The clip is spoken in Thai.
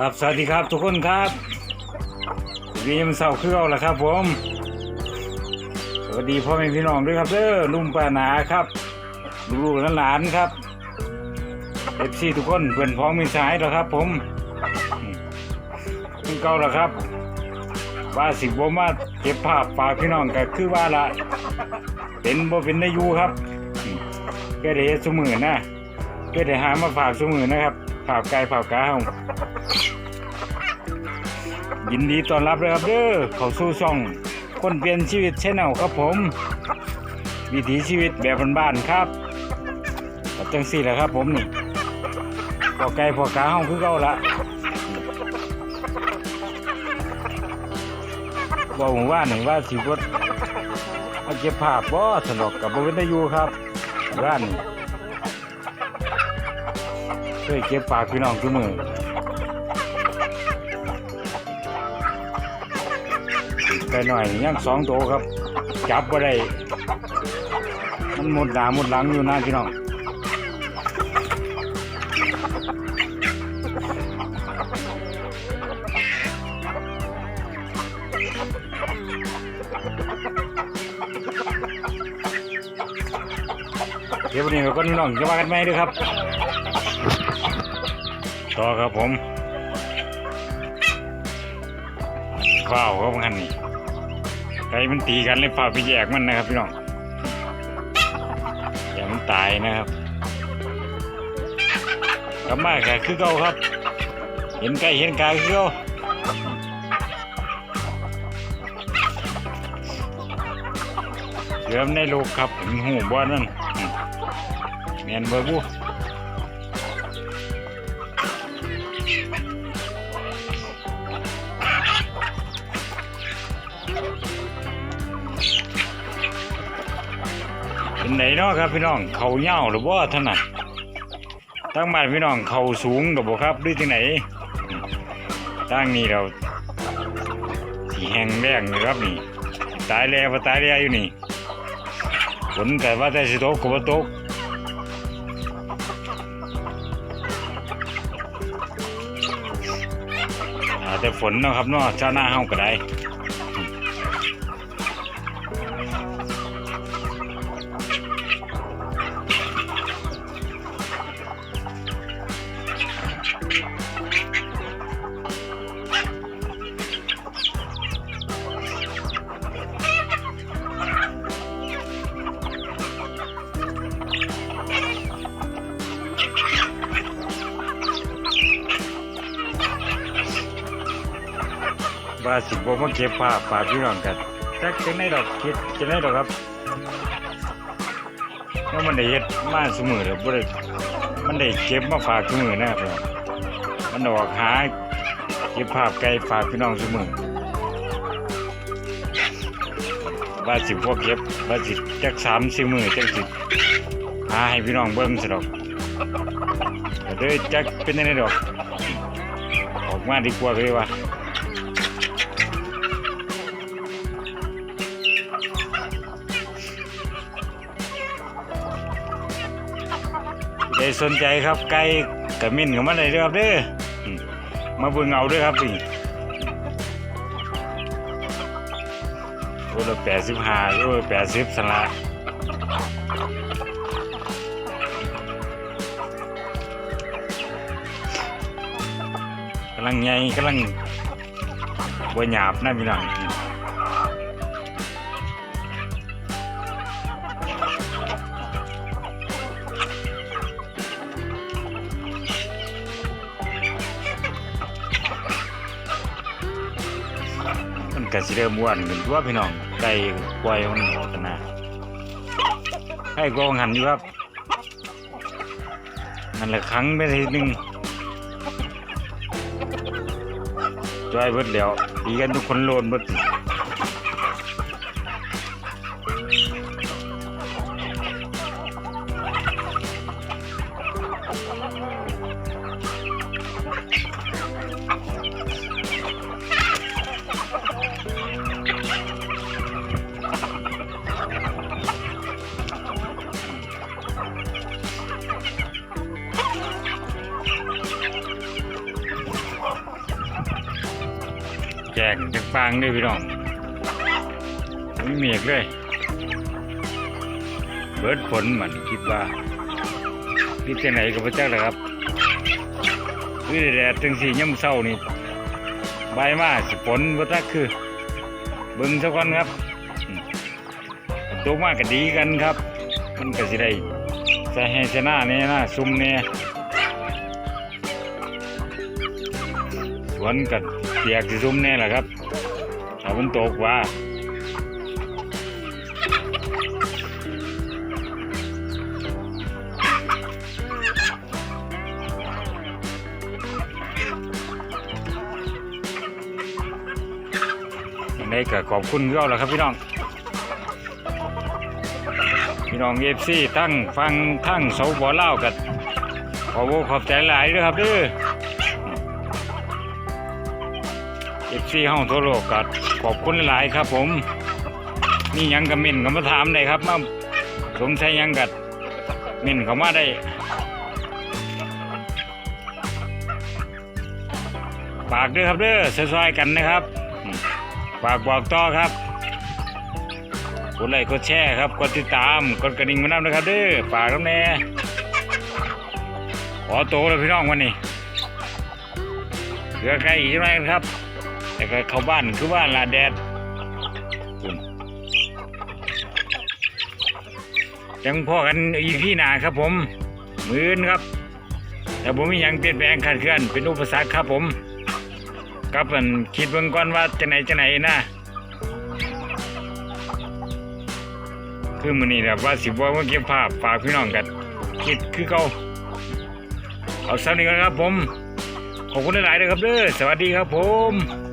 ครับสวัสดีครับทุกคนครับวีมเสาร์คือเอาละครับ ผมสวัสดีพ่อแม่พี่น้องด้วยครับเด้อลุงป้านาครับลูกหลานครับเอฟซีทุกคนเพื่อนพ้องมีสายแล้วครับ ผมอืมคือเก่าแล้วครับว่าสิบมาเก็บภาพฝากพี่น้องก็คือว่าละเป็นบ่เป็นได้ยูครับก็ได้เสมือนะก็ได้หามาฝากสมือนะครับ ฝาไก่ฝากกาเฮายินดีต้อนรับเลยครับเด้อเขาสู่ช่อง คนเปลี่ยนชีวิตชแนลครับผม วิถีชีวิตแบบบ้านๆครับก็จังสี่แหละครับผมนี่พอไก่พอกาห้องคือเก่าละบอกผมว่าหนึ่งว่าสิบดมาเก็บภาพบ่สนอกกับบริเวณอยู่ครับร้าน นี่เคยเก็บฝากพี่น้องทุกมือไก่หน่อยยังสองโตครับ จับบ่ได้มันหมดหนาหมดหลังอยู่นะพี่น้องเดี๋ยววันนี้เราก็น้องจะมากันไหมด้วยครับ ต่อครับผมข้าวครับกันนี่ไก่มันตีกันเลยพาไปแยกมันนะครับพี่น้องอย่ามันตายนะครับกลับมาแค่คือเก่าครับ เห็นไก่เห็นกาคือเก่าเริ่มในลูกครับหูบอลมันเมียนเบอร์บู เป็นไหนเนาะครับพี่น้องเขาเหี่ยวหรือว่าท่านน่ะตั้งบ้านพี่น้องเขาสูงหรือบ่ครับหรือจังไหนตั้งนี่เราสีแห้งแรงเลยครับนี่ตายแล้วตายแล้วอยู่นี่ฝนแต่ว่าแต่สิตกก็บ่ตกแต่ฝนเนาะครับเนาะชาวนาเฮาก็ได้ ว่าสิบมาเก็บภาพฝากพี่น้องกันจักจะได้ดอกคิดจะได้ดอกครับเพราะมันได้เฮ็ดมาเสมอเลยบ่ได้มันได้เก็บมาฝากเสมอนะครับมันออกหาเก็บภาพไกลฝากพี่น้องเสมอว่าสิพวกเก็บว่าสิจักสามสี่มือจักสิหาให้พี่น้องเบิ่งซะดอกก็เลยจักเป็นจังไดดอก ออกมาดีกว่าเลยว่า ใครสนใจครับไก่กระมินกับมาได้ด้อครับเด้อมาบิ่งเอาด้วยครับนี่โอ้ละแปดสิบห้าโอ้แปดสิบสละกำลังใหญ่กำลังบวหยาบนะพี่น้อง ก็สิเริ่มอ้วนขึ้นตัวพี่น้องไก่ปล่อยมันพันนะให้กองหันอยู่ครับนั่นแหละครั้งไปทีหนึงจ้อยเบิดแล้วตีกันทุกคนโลนเบิด แจกจากฟางด้วยพี่น้องไม่มีเมฆเลย เบิดฝนเหมือนคิดว่าพี่จะไหนกับพระเจ้าเลยครับคือแดดจังสีย่ำเศร้านี่ใบมาสิฝนพระเจ้าคือ เบิ่งสักวันครับตัวมากก็ดีกันครับ มันก็สิได้ใส่ให้ชนะเนี่ยนะซุ่มเนี่ยสวนกับเปียกสิซุ่มเนี่ยแหละครับถ้ามันตกว่ายังไงก็ขอบคุณก็แล้วครับพี่น้อง พี่น้องเอฟซีตั้งฟังทั้งเสาบ่อเล่ากันขอบอกขอบใจหลายด้วยครับด้อเฟซีห้องทั่วโลกกัขอบคุณหลายครับผม นี่ยังกับมินก็มาถามได้ครับมาสงสัยหยังกัดมินเขามาได้ฝากด้วยครับเด้อซอยๆกันนะครับ ฝากบอกต่อครับกดไลค์กดแชร์ครับกดติดตามกดกระดิ่งมาน้ำนะครับเด้อฝากน้ำแน่ขอโตเลยพี่น้องวันนี้เหลือใครอีกใช่ไหมครับ แต่ก็เข้าบ้านคือบ้านลาแดดคุณยังพ่อกันอีพี่หนาครับผม มือนครับ แต่ผมมียังเปลี่ยนแปลงขัดเคลื่อนเป็นอุปสรรคครับผมครับมันคิดเบิ่งก่อนว่าจะไหนจะไหนนะคือมื้อนี้แบบว่าสิบ่มาเก็บภาพฝากพี่น้องกัน คิดคือเก่าเอาสำนี้ก่อนครับผม ขอบคุณหลายๆเลยครับเด้อสวัสดีครับผม